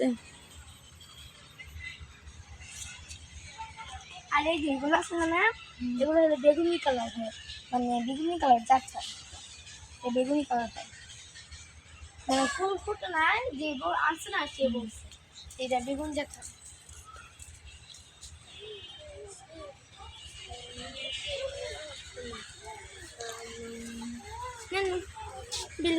ফুটছে আর এই যেগুলো আছে না এগুলো হলো বেগুনি কালার মানে বেগুনি কালার যাচ্ছে এই বেগুনি কালার হয় মানে ফুল ফুটে না যে আনছে না, সে বলছে এটা বেগুন যাচ্ছে বিল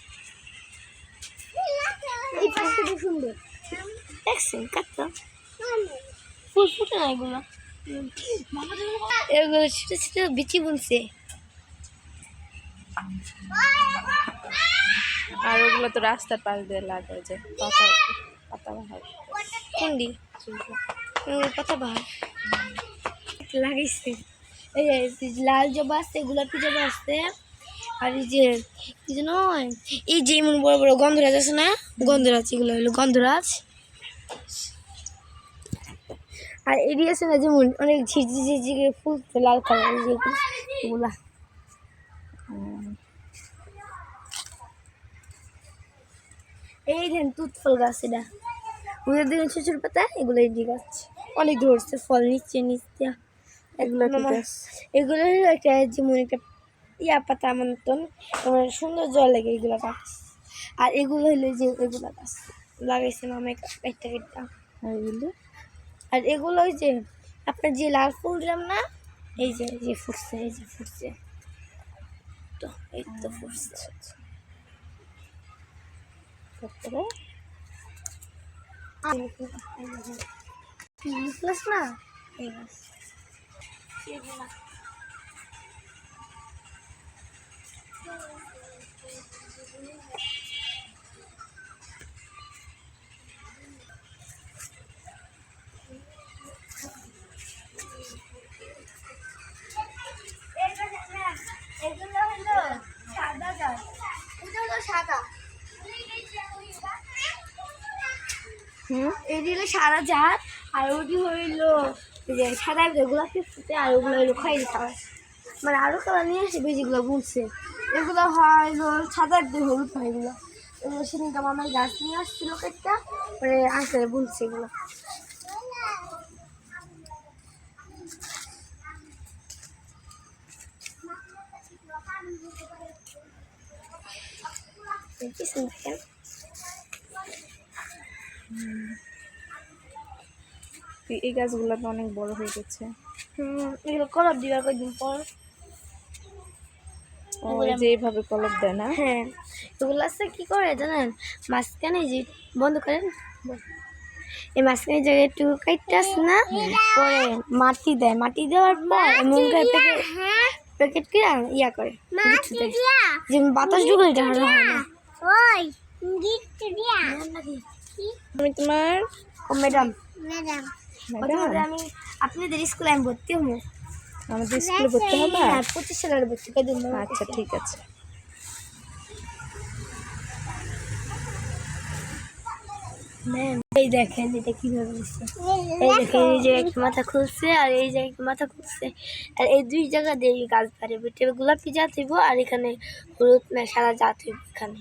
এই ফুলটা সুন্দর? দেখছেন কত ফুল ফুটে না এগুলো? এগুলো ছোট ছোট বিচি বুনছে। আর ওগুলো তো রাস্তার পাশ দিয়ে লাগে যে পাতা পাতা বাহার। কোনটি? পাতা বাহার। লাগাইছে এই লাল জবা আসছে গোলাপি জবা আসছে আর এই যে কি যেন এই যে এমন বড় বড় গন্ধরাজ আছে না? গন্ধরাজ এগুলো হলো গন্ধরাজ। আর এটি আছে না যেমন অনেক ঝিঝি ঝিঝি করে ফুল তো লাল কালার যেগুলো এই দেন তুত ফল গাছ এটা। ওদের দিকে ছোট ছোট পাতা এগুলো এই গাছ। অনেক ধরছে ফল নিচে নিচে। এগুলো? এগুলো একটা যেমন একটা ইয়া পাতা মতন তোমার সুন্দর জল লাগে এগুলো গাছ আর এগুলো হলো যে এগুলো গাছ লাগাইছে মামা একটা একটা আর এগুলো আর এগুলো ওই যে আপনার যে লাল ফুল দিলাম না এই যে এই যে ফুটছে এই যে ফুটছে তো এই তো ফুটছে তারপরে না এই গাছ এগুলো হলো সাদা গাছ এটা হলো সাদা এটি সাদা জাত, আর ওটি হইল যে সাদা গোলাপি ফুটে, আর ওগুলো হইল কালার। মানে আরও কালার নিয়ে আসে বেজিগুলো বুনছে এগুলো হয় সাদা দিয়ে হলুদ হয় এগুলো। এগুলো সেদিনকে আমার গাছ নিয়ে আসছিল একটা মানে আসলে বুনছে এগুলো। এই- এই গাছগুলো তো অনেক বড় হয়ে গেছে। হুম এগুলো কলর দিবার কয়েকদিন পর। ও এই যে কলপ দেয় না? হ্যাঁ এগুলো আছে কি করে জানেন? মাঝখানে যে বন্ধ করেন। এই মাঝখানে জায়গায় একটু কাইটটা আছে না পরে মাটি দেয়। মাটি দেওয়ার পর এমন করে প্যাকেট প্যাকেট করে ইয়া করে। যেমন বাতাস ঢুকে এটা হারা হয় না। ওই গিফট দিয়া। আমি তোমার ম্যাডাম। ম্যাডাম আমি আপনাদের স্কুলে আমি ভর্তি হব। আমাদের স্কুলে ভর্তি হবে হ্যাঁ পঁচিশ সালের ভর্তি আচ্ছা ঠিক আছে। এই দেখেন এটা কীভাবে এই দেখেন এই যে মাথা খুলছে আর এই যে একটা মাথা খুলছে। আর এই দুই জায়গা দিয়ে গাছ পারে। গোলাপি জাত হইব আর এখানে হলুদ না জাত হইব এখানে।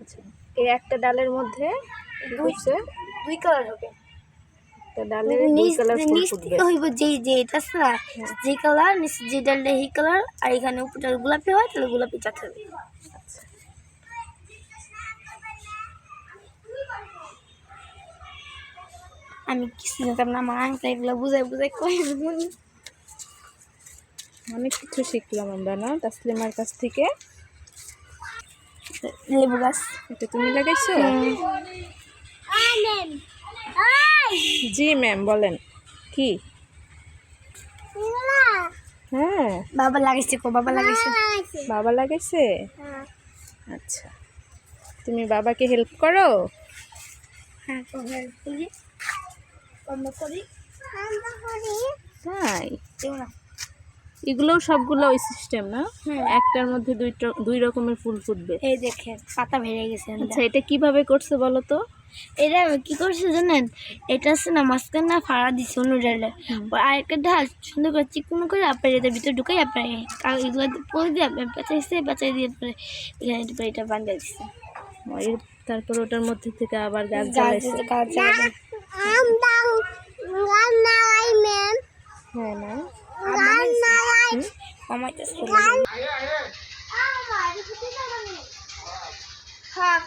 আচ্ছা এই একটা ডালের মধ্যে দুই কালার হবে। যে কালার নিচ যে ডালটা এই কালার আর এখানে উপরটা গোলাপি হয় তাহলে গোলাপি জাত হবে। আমি কিছু জানতাম না আমার আঙ্কেল এগুলো বুঝাই বুঝাই কই অনেক কিছু শিখলাম আমরা না তাসলিমার কাছ থেকে। লেবু গাছ। এটা তুমি লাগাইছো? জি ম্যাম বলেন। কি? হ্যাঁ। বাবা লাগাইছে বাবা লাগাইছে। বাবা লাগাইছে? আচ্ছা। তুমি বাবাকে হেল্প করো? হ্যাঁ তাই এগুলোও সবগুলো ওই সিস্টেম না। একটার মধ্যে দুই ট- দুই রকমের ফুল ফুটবে। এই দেখেন পাতা ভেঙে গেছে আচ্ছা এটা কীভাবে করছে বলো তো? এটা কি করছে জানেন? এটা আছে না মাঝখানে না ফাড়া দিচ্ছে অন্য ডালে আরেকটা ঢাল সুন্দর করে চিকন করে আপনার এটার ভিতরে ঢুকাই আপনার এগুলো পরে দিয়ে আপনার পেঁচাইছে পেঁচাই দিয়ে পরে এখানে এটা বান্ধা দিচ্ছে তারপর ওটার মধ্যে থেকে আবার গাছ গাছ জ্বালাইছে গাছ জ্বালাবে। আমরা রান্নাই ম্যাম হ্যাঁ না রান্নাই মামাইতেছে আমার হ্যাঁ